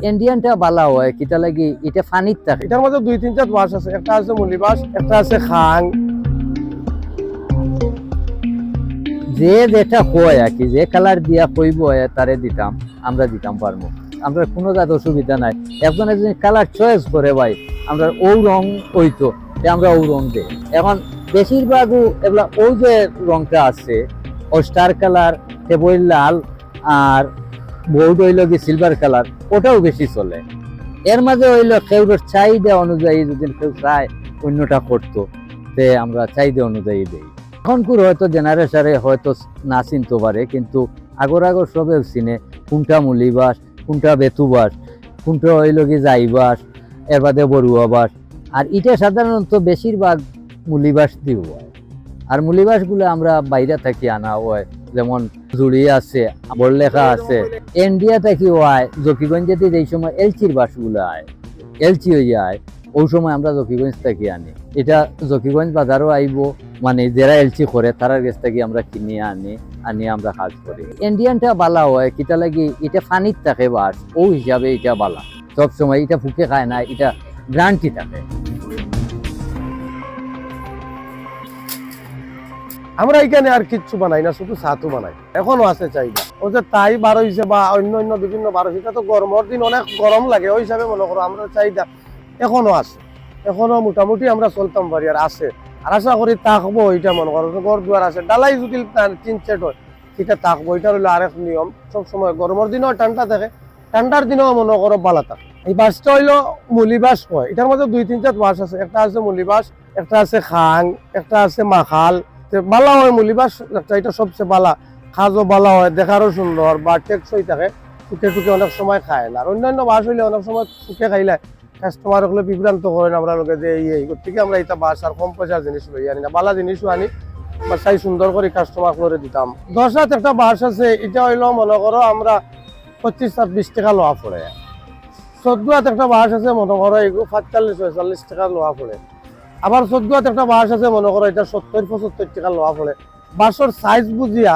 ইন্ডিয়ানটা বালা হয় কিতা লাগি এটা ফানিত থাকে এটার মধ্যে দুই তিনটা বাস আছে একটা আছে মুলিবাস একটা আছে খাং। যে যেটা কয় আর কি যে কালার দিয়া কইব তারে দিতাম আমরা দিতাম পারব আমরা কোনো জাত অসুবিধা নাই। একজন একজন কালার চয়েস করে ভাই আমরা ও রং হইতো আমরা ও রং দেই এখন বেশিরভাগ এগুলা ওই যে রংটা আছে ও স্টার কালার বই লাল আর বোর্ড হইল কি সিলভার কালার ওটাও বেশি চলে। এর মাঝে হইল কেউর চাহিদা অনুযায়ী যদি কেউ চায়, অন্যটা করতো, তে আমরা চাহিদা অনুযায়ী দেই। এখনকার হয়তো জেনারেশনে হয়তো না চিনতে পারে, কিন্তু আগর আগর সবে চিনে, কোনটা মুলিবাস কোনটা বেতুবাস কোনটা হইল কি যাইবাস এর বাদে বড়ুয়া বাস আর এটা সাধারণত বেশিরভাগ মুলিবাস হয়। আর মুলিবাসগুলো আমরা বাইরে থাকি আনা হয় যেমন জুড়ি আছে বড়লেখা আছে। ইন্ডিয়া থাকি হয়? জকিগঞ্জে এই সময় এলচির বাসগুলো আয়, এলচি হয়ে যায়, ওই সময় আমরা জকিগঞ্জ থেকে আনি। এটা জকিগঞ্জ বাজারও আইব মানে যারা এলচি করে, তারার কাছ থেকে আমরা কিনে আনি আনি আমরা কাজ করি। ইন্ডিয়ানটা বালা হয়, কিতা লাগে, এটা ফানিত থাকে বাস, ও হিসাবে এটা বালা। সব সময় এটা ফুকে খায় না, এটা গ্রান্টি থাকে। আমরা এখানে আর কিচ্ছু বানাই না, শুধু ছাতু বানাই। এখনও আছে চাহিদা। ও যে তাই বারো হয়েছে বা অন্য অন্য বিভিন্ন বারো সেটা তো গরমের দিন, অনেক গরম লাগে, ওই হিসাবে মনে করো আমরা চাহিদা এখনও আছে। এখনও মোটামুটি আমরা চলতাম পারি আর আছে। আর আশা করি তাকবো এটা মনে করো ঘর দুয়ার আছে, ডালাই যদি তিন সেট হয়, সেটা তাকবো এটা হলো আরেক নিয়ম। সবসময় গরমের দিনও ঠান্ডা থাকে ঠান্ডার দিনেও মনে করো বালা থাকে। এই বাসটা হইল মুলিবাস কয় এটার মধ্যে দুই তিনটা বাস আছে, একটা আছে মুলিবাস একটা আছে খাং, একটা আছে মাখাল বালা হয় মুলিবাস একটা এটা সবচেয়ে বালা। খাজও বালা হয়, দেখারও সুন্দর, বা টেকসই থাকে। টুকে টুকে অনেক সময় খায় না। আর অন্যান্য বাস হইলে অনেক সময় টুকে খাইলে কাস্টমার হলে বিভ্রান্ত করেন আমরা যে এই গতিকে আমরা এটা বাস আর কম পয়সার জিনিস লই আনি না। বালা জিনিসও আনি, বা চাই সুন্দর করে কাস্টমার করে দিতাম। দশ হাত একটা বাস আছে, এটা হইল মনে করো আমরা পঁচিশ, ছাব্বিশ টাকা লোয়া পড়ে। চোদ্দ হাত একটা বাস আছে, মনে করো এগুলো সাতচল্লিশ ছয়চল্লিশ টাকা লোয়া পড়ে। আবার হাত একটা বাস আছে, মনে করো এটা সত্তর, পঁচাত্তর টাকা লোয়া পড়ে। বাসের সাইজ বুঝিয়া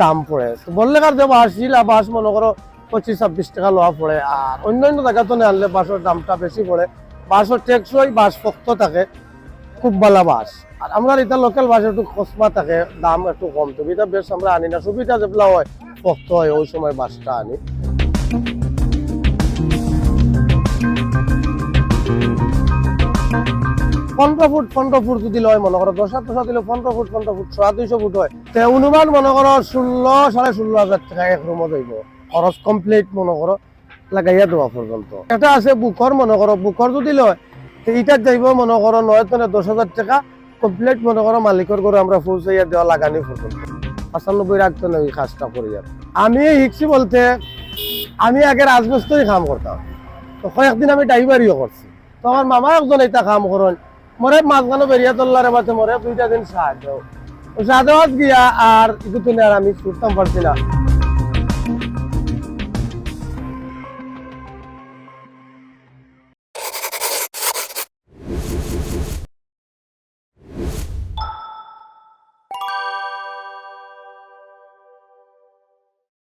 দাম পড়ে। তো বললে কার যে বাস ছিল বাস মনে করো পঁচিশ, ছাব্বিশ টাকা লোয়া পড়ে। আর অন্যান্য জায়গাতে আনলে বাসের দামটা বেশি পড়ে। বাসের টেকসই, বাস শক্ত থাকে, খুব ভালো বাস। আর আমরা এটা লোকাল বাস একটু কসমা থাকে, দাম একটু কম। তো এটা বেশ আমরা আনি না। সুবিধা যেগুলো হয়, শক্ত হয়, ওই সময় বাসটা আনি। পনেরো ফুট পনেরো ফুট যদি লয় মনে করো, দশ দশ দিলে পনেরো ফুট পনেরো ফুট, ছয় দুইশো ফুট হয়। তে অনুমান মনে করো ষোলো সাড়ে ষোলো হাজার টাকা এক রুমত হইব। খরচ কমপ্লিট মনে করো, লাগাইয়া দেওয়া পর্যন্ত। এটা আছে বুকর মনে করো, বুকর যদি লয়, তো ইটার যাইব মনে করো নয় তনে দশ হাজার টাকা কমপ্লিট মনে করো মালিকের করে আমরা পৌঁছাইয়া দেওয়া লাগানি পর্যন্ত। পঁচানব্বই রাখতে না এই কাজটা করি আমি শিখছি বলতে, আমি আগে রাজবস্তই কাম করতাম। তো কয়েকদিন আমি ড্রাইভারিও করছি। তো আমার মামা একজন এটা কাম করেন মরে মাঝখানে বেরিয়া তোলার বাতে মরে দুইটা দিন সাহায্য। সাহায্য গিয়া আর ইকুতুনে আর আমি ছুটতাম পারছি না